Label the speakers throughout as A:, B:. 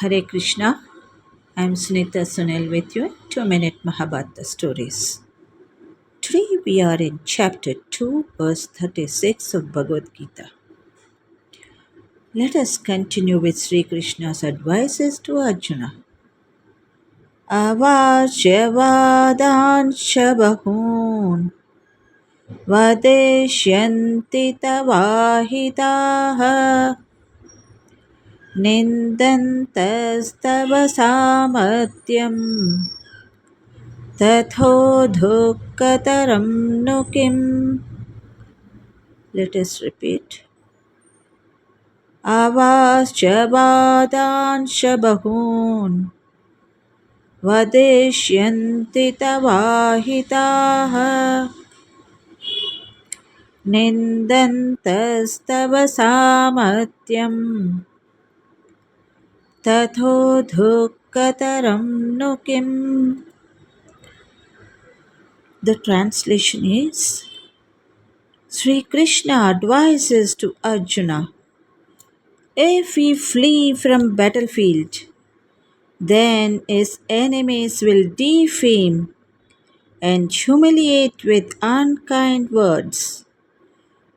A: Hare Krishna. I am Sunita Sunil with you 2 Minute Mahabharata Stories. Today we are in chapter 2, verse 36 of Bhagavad Gita. Let us continue with Sri Krishna's advices to Arjuna. अवाच्यवादांश बहून् वदिष्यन्ति तवाहिताः निन्दन्तस्तव सामर्थ्यं तथोधुःखतरं नु किम्? Us repeat. आवाश्च वादांश बहून्। वदिष्यन्ति तवाहिताः। निन्दन्तस्तव सामर्थ्यम् तथोधुःखतरं नु किम् The translation is Sri Krishna advises to Arjuna if he flee from battlefield then his enemies will defame and humiliate with unkind words.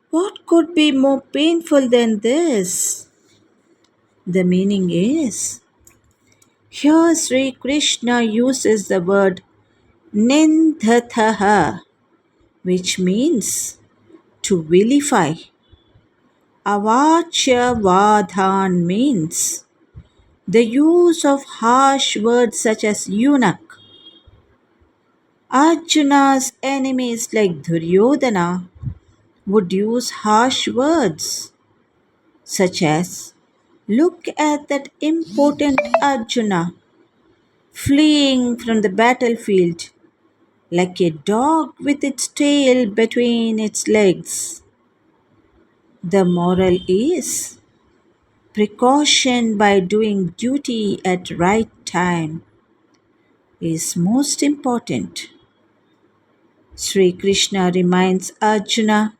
A: What could be more painful than this? The meaning is here Sri Krishna uses the word nindhataha, which means to vilify. Avachya vadhan means the use of harsh words such as eunuch. Arjuna's enemies like Duryodhana would use harsh words such as Look at that impotent Arjuna fleeing from the battlefield like a dog with its tail between its legs. The moral is precaution by doing duty at right time is most important. Sri Krishna reminds Arjuna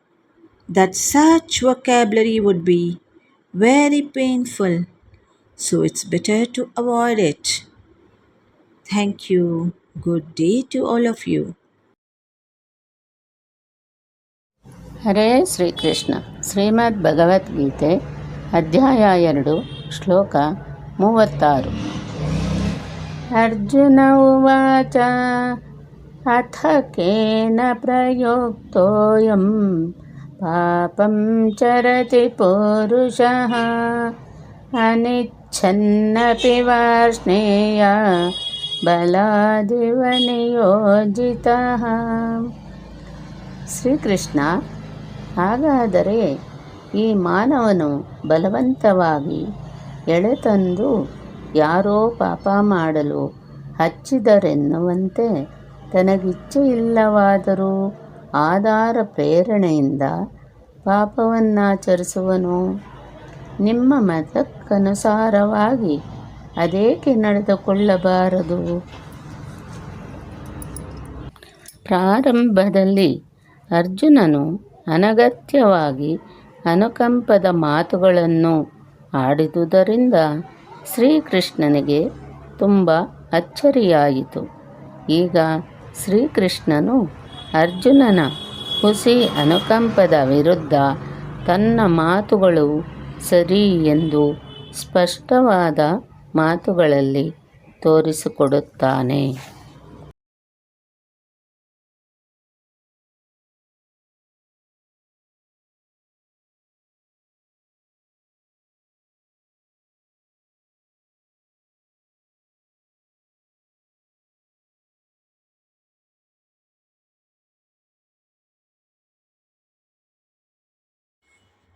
A: that such vocabulary would be very painful, so it's better to avoid it. Thank you. Good day to all of you.
B: ಹರೇ ಶ್ರೀಕೃಷ್ಣ ಶ್ರೀಮದ್ ಭಗವದ್ಗೀತೆ ಅಧ್ಯಾಯ ಎರಡು ಶ್ಲೋಕ ಮೂವತ್ತಾರು ಅರ್ಜುನ ಉವಾಚ ಅಥ ಕೇನ ಪ್ರಯುಕ್ತೋಯಂ ಪಾಪಂ ಚರತಿ ಪುರುಷಃ अनिच्छन्नपि वार्ष्णेया बलादिव ಶ್ರೀಕೃಷ್ಣ ಹಾಗಾದರೆ ಈ ಮಾನವನು ಬಲವಂತವಾಗಿ ಎಳೆತಂದು ಯಾರೋ ಪಾಪ ಮಾಡಲು ಹಚ್ಚಿದರೆನ್ನುವಂತೆ ತನಗಿಚ್ಛೆ ಇಲ್ಲವಾದರೂ ಆಧಾರ ಪ್ರೇರಣೆಯಿಂದ ಪಾಪವನ್ನಾಚರಿಸುವನು. ನಿಮ್ಮ ಮತಕ್ಕನುಸಾರವಾಗಿ ಅದೇಕೆ ನಡೆದುಕೊಳ್ಳಬಾರದು? ಪ್ರಾರಂಭದಲ್ಲಿ ಅರ್ಜುನನು ಅನಗತ್ಯವಾಗಿ ಅನುಕಂಪದ ಮಾತುಗಳನ್ನು ಆಡಿದುದರಿಂದ ಶ್ರೀಕೃಷ್ಣನಿಗೆ ತುಂಬ ಅಚ್ಚರಿಯಾಯಿತು. ಈಗ ಶ್ರೀಕೃಷ್ಣನು ಅರ್ಜುನನ ಹುಸಿ ಅನುಕಂಪದ ವಿರುದ್ಧ ತನ್ನ ಮಾತುಗಳು ಸರಿ ಎಂದು ಸ್ಪಷ್ಟವಾದ ಮಾತುಗಳಲ್ಲಿ ತೋರಿಸಿಕೊಡುತ್ತಾನೆ.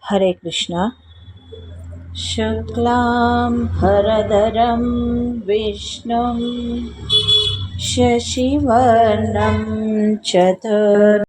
A: हरे कृष्ण। शुक्लां हरधरं विष्णुं शशिवर्णं चतुर्